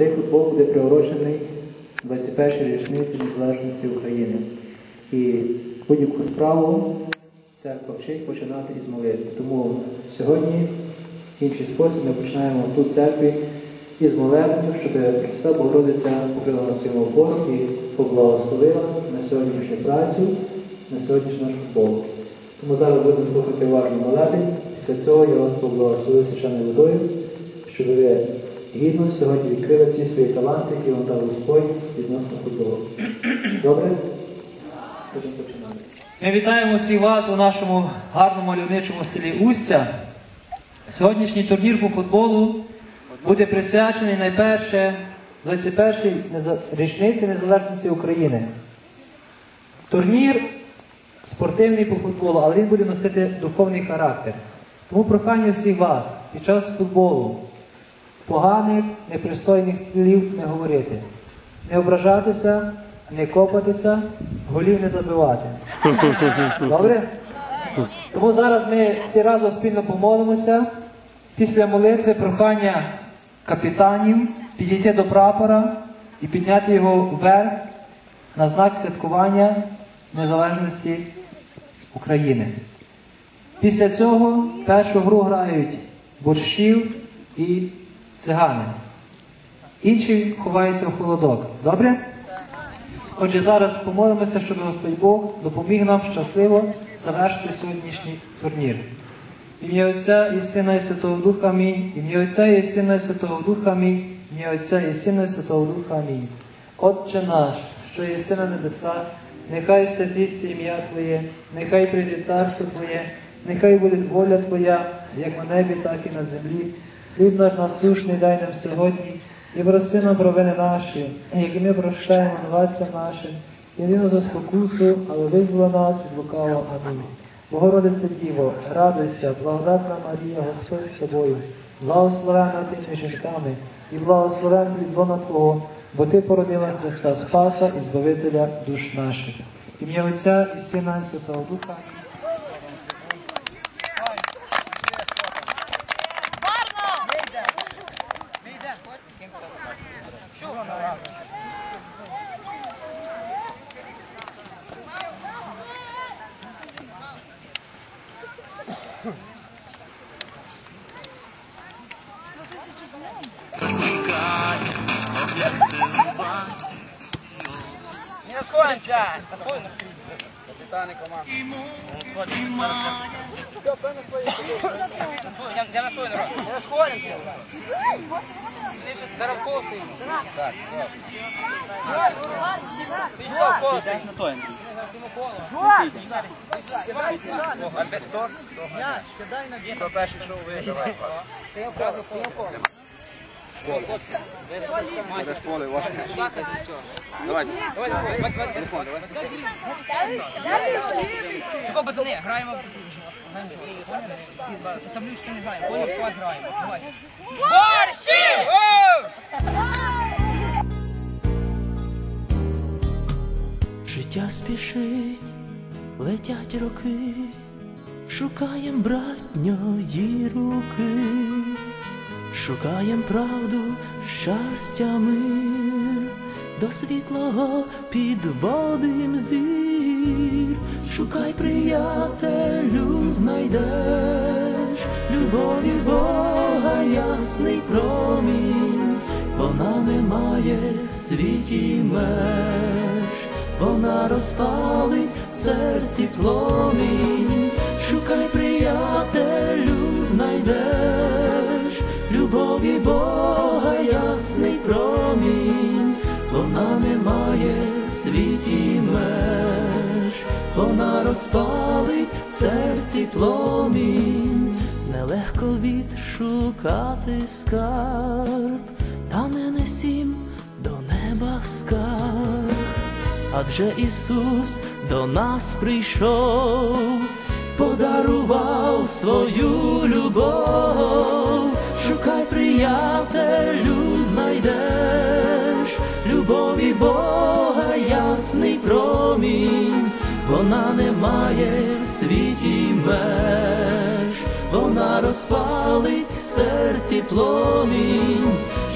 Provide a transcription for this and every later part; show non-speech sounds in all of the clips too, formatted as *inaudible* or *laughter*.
Цей футбол буде приурочений 21-й річниці незалежності України. І будь-яку справу церква вчить починати із молитви. Тому сьогодні в інший спосіб ми починаємо тут церкві із молебню, щоб Пресвята Богородиця покрила на своєму Бог і поблагословила на сьогоднішню працю, на сьогоднішній наш футбол. Тому зараз будемо слухати уважно молебень. Після цього я вас поблагословив священною водою, щоб ви гідно сьогодні відкрили всі свої таланти, які вам дав Господь відносно футболу. Добре? Ми вітаємо всіх вас у нашому гарному мальовничому селі Устя. Сьогоднішній турнір по футболу буде присвячений найперше 21-й річниці незалежності України. Турнір спортивний по футболу, але він буде носити духовний характер. Тому прохання всіх вас під час футболу поганих, непристойних слів не говорити, не ображатися, не копатися, голів не забивати. Добре? Тому зараз ми всі разом спільно помолимося. Після молитви прохання капітанів підійти до прапора і підняти його вверх на знак святкування незалежності України. Після цього першу гру грають борщів і цигани. Інші ховаються в холодок. Добре? Отже, зараз помолимося, щоб Господь Бог допоміг нам щасливо завершити сьогоднішній турнір. Ім'я Отця і Сина і Святого Духа Амінь. Ім'я Отця і Сина і Святого Духа Амінь. Ім'я Отця і Сина і Святого Духа Амінь. Отче наш, що єси на небесах, нехай святиться ім'я Твоє, нехай прийде царство Твоє, нехай буде воля Твоя, як на небі, так і на землі. Хліб наш насушний дай нам сьогодні, і прости нам провини наші, як ми прощаємо винуватцям нашим, і не за спокусу, але визвола нас від лукавого. Амінь. Богородице Діво, радуйся, благодатна Марія, Господь з тобою, благословена ти між жінками, і благословен лона Твого, бо Ти породила Христа Спаса і Збавителя душ наших. Ім'я Отця і Сина Святого Духа. Розходимося! Капітани команди. Все, певно свої. Я на свою народ. Не розходимося. Зараз кости. Так, Пішов кости. На той. А без хто? Хто перший йшов, ви давай. Ти одразу поле. Без поле, ваше. Давайте. Давай, давай, давай, давай, давай. Тако, пацани, граємо. Ставлю, що не граємо. Ой, клас граємо. Давай. Борщі! Життя спішить, летять роки, шукаєм братньої руки, шукаєм правду, щастя, мир, до світлого підводим зір, шукай, приятелю, знайдеш. Любові Бога, ясний промінь, вона не має в світі меж, вона розпалить в серці пломінь, шукай, приятелю, знайдеш любові Бога, ясний промінь, вона не має світі меж, вона розпалить серці пломінь, нелегко відшукати скарб, та не несім до неба скарб. Адже Ісус до нас прийшов, подарував свою любов, промінь, вона не має в світі меж, вона розпалить в серці пломінь,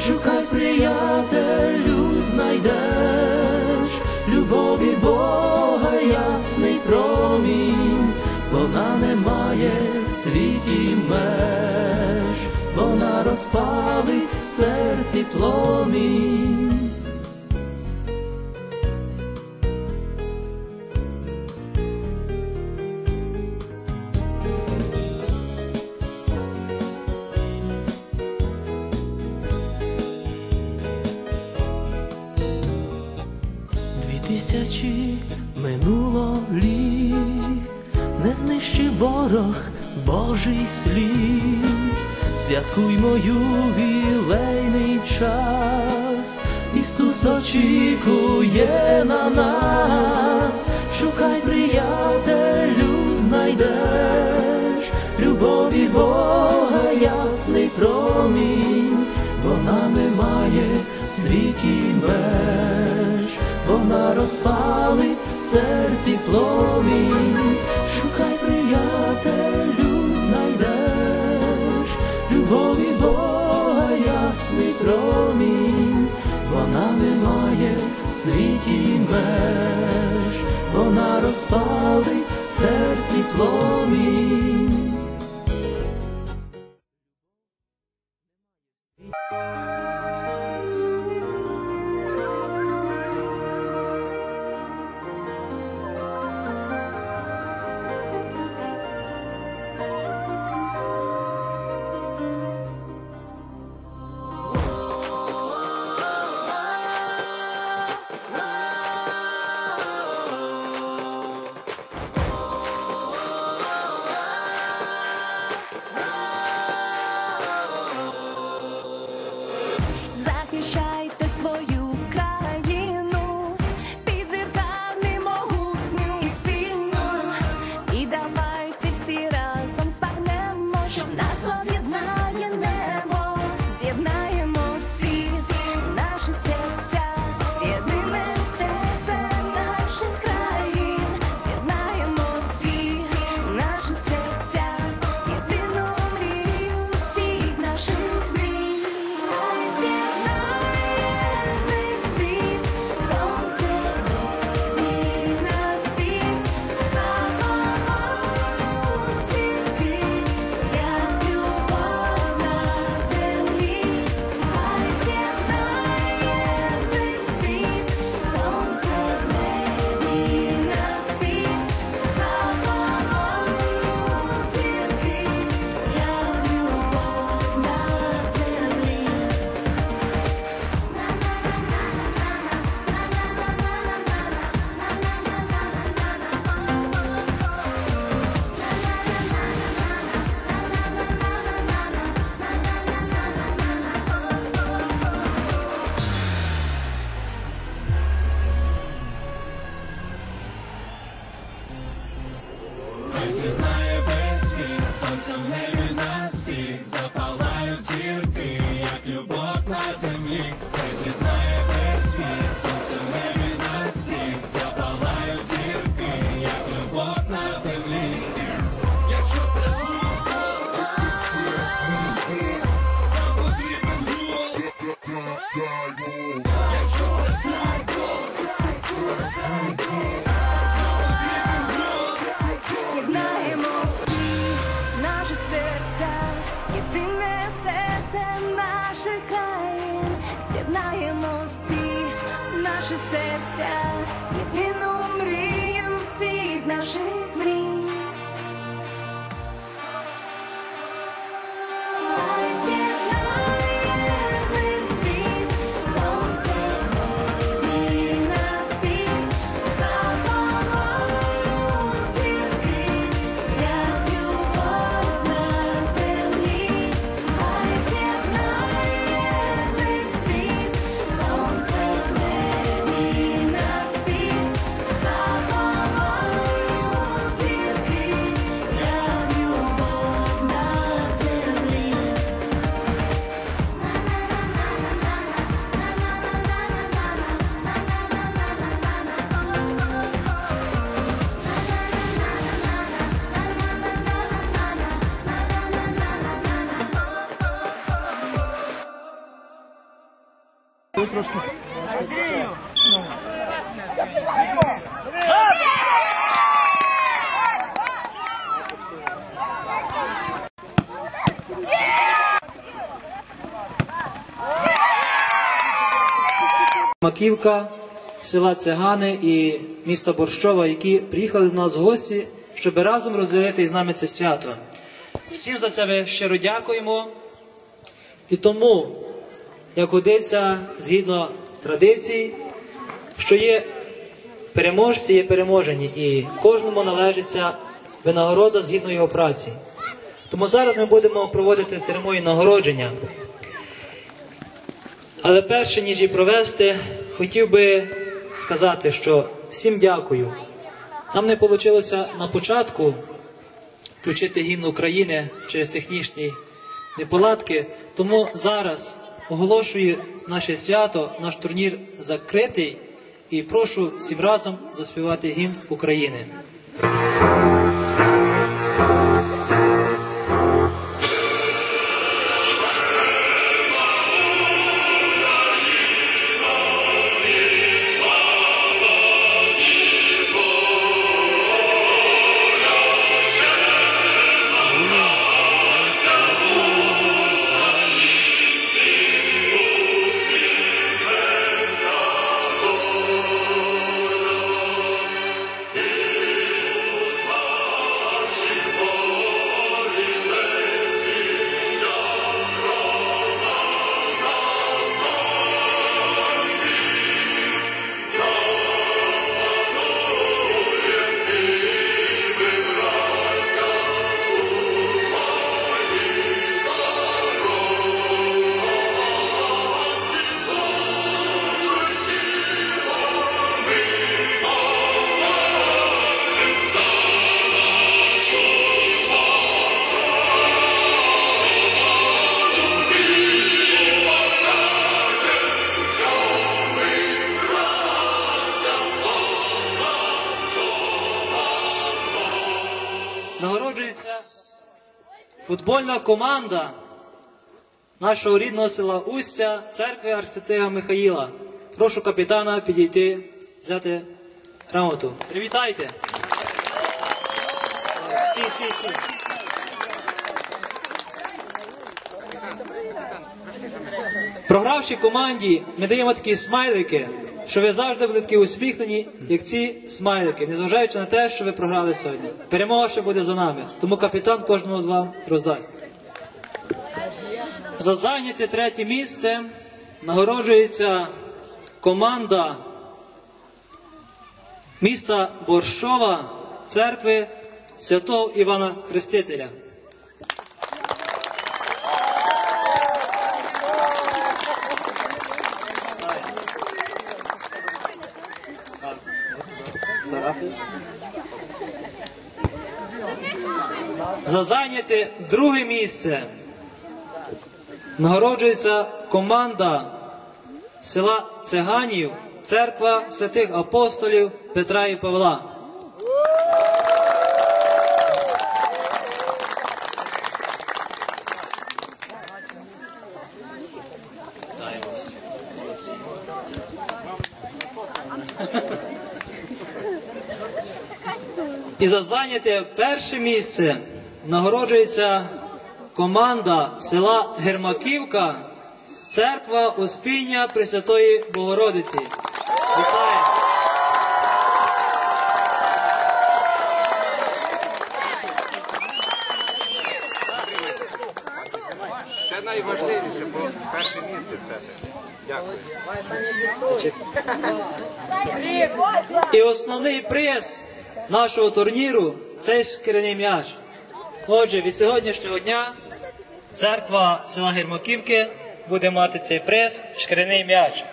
шукай приятелю, знайдеш. Любові Бога, ясний промінь, вона не має в світі меж, вона розпалить в серці пломінь. Не знищив ворог Божий слід, святкуймо ювілейний час, Ісус очікує на нас, шукай приятелю, знайдеш. Любові Бога, ясний промінь, вона не має світі меж, вона розпалить в серці пломінь, шукай приятелю, знайдеш любові Бога, ясний промінь, вона не має в світі меж, вона розпалить в серці пломінь. Захищайте свою З'єднаємо трошки. Маківка, села Цегани і міста Борщова, які приїхали до нас в гості, щоб разом розділити із нами це свято. Всім за це щиро дякуємо. І тому як годиться згідно традицій, що є переможці, є переможені, і кожному належиться винагорода згідно його праці. Тому зараз ми будемо проводити церемонію нагородження. Але перше, ніж її провести, хотів би сказати, що всім дякую. Нам не вийшло на початку включити гімн України через технічні неполадки, тому зараз оголошую наше свято, наш турнір закритий і прошу всім разом заспівати гімн України. Футбольна команда нашого рідного села Устя, церкви Арсетига Михаїла. Прошу капітана підійти, взяти грамоту. Привітайте! Стій, стій, стій. Програвшій команді ми даємо такі смайлики, що ви завжди були такі усміхнені, як ці смайлики, незважаючи на те, що ви програли сьогодні. Перемога ще буде за нами, тому капітан кожному з вам роздасть. За зайняте третє місце нагороджується команда міста Борщова, церкви святого Івана Хрестителя. За зайняте друге місце нагороджується команда села Циганів, церква святих апостолів Петра і Павла. І за зайняте перше місце нагороджується команда села Гермаківка, церква Успіння Пресвятої Богородиці. Вітаю! Це найважливіше, бо перше місце все. Дякую. І основний приз нашого турніру це шкіряний м'яч. Отже, від сьогоднішнього дня церква села Гермаківки буде мати цей приз шкіряний м'яч.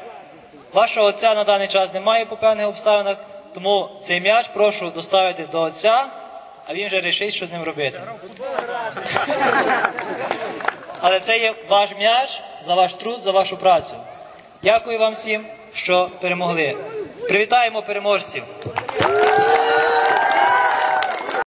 Вашого отця на даний час немає по певних обставинах, тому цей м'яч прошу доставити до отця, а він вже вирішить, що з ним робити. *laughs* Але це є ваш м'яч за ваш труд, за вашу працю. Дякую вам всім, що перемогли. Привітаємо переможців!